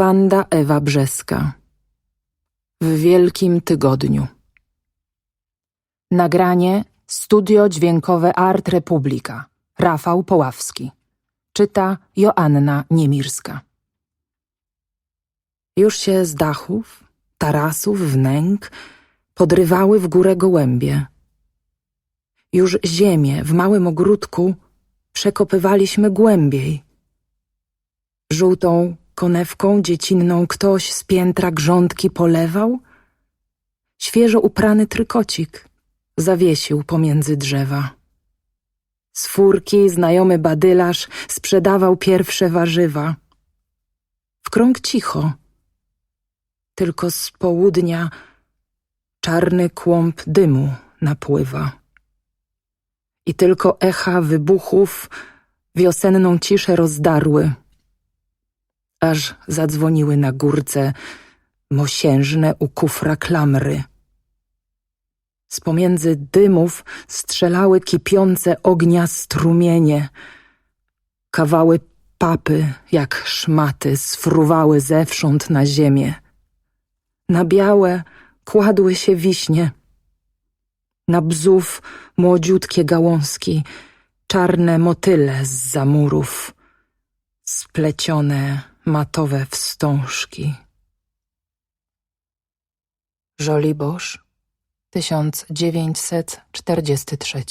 Wanda Ewa Brzeska. W Wielkim Tygodniu. Nagranie Studio Dźwiękowe Art Republika. Rafał Poławski. Czyta Joanna Niemirska. Już się z dachów, tarasów, wnęk podrywały w górę gołębie. Już ziemię w małym ogródku przekopywaliśmy głębiej. Żółtą konewką dziecinną ktoś z piętra grządki polewał? Świeżo uprany trykocik zawiesił pomiędzy drzewa. Z furki znajomy badylarz sprzedawał pierwsze warzywa. W krąg cicho. Tylko z południa czarny kłąb dymu napływa. I tylko echa wybuchów wiosenną ciszę rozdarły aż zadzwoniły na górce mosiężne u kufra klamry. Z pomiędzy dymów strzelały kipiące ognia strumienie. Kawały papy, jak szmaty, sfruwały zewsząd na ziemię. Na białe kładły się wiśnie. Na bzów młodziutkie gałązki, czarne motyle z zamurów, splecione matowe wstążki. Żoliborz, 1943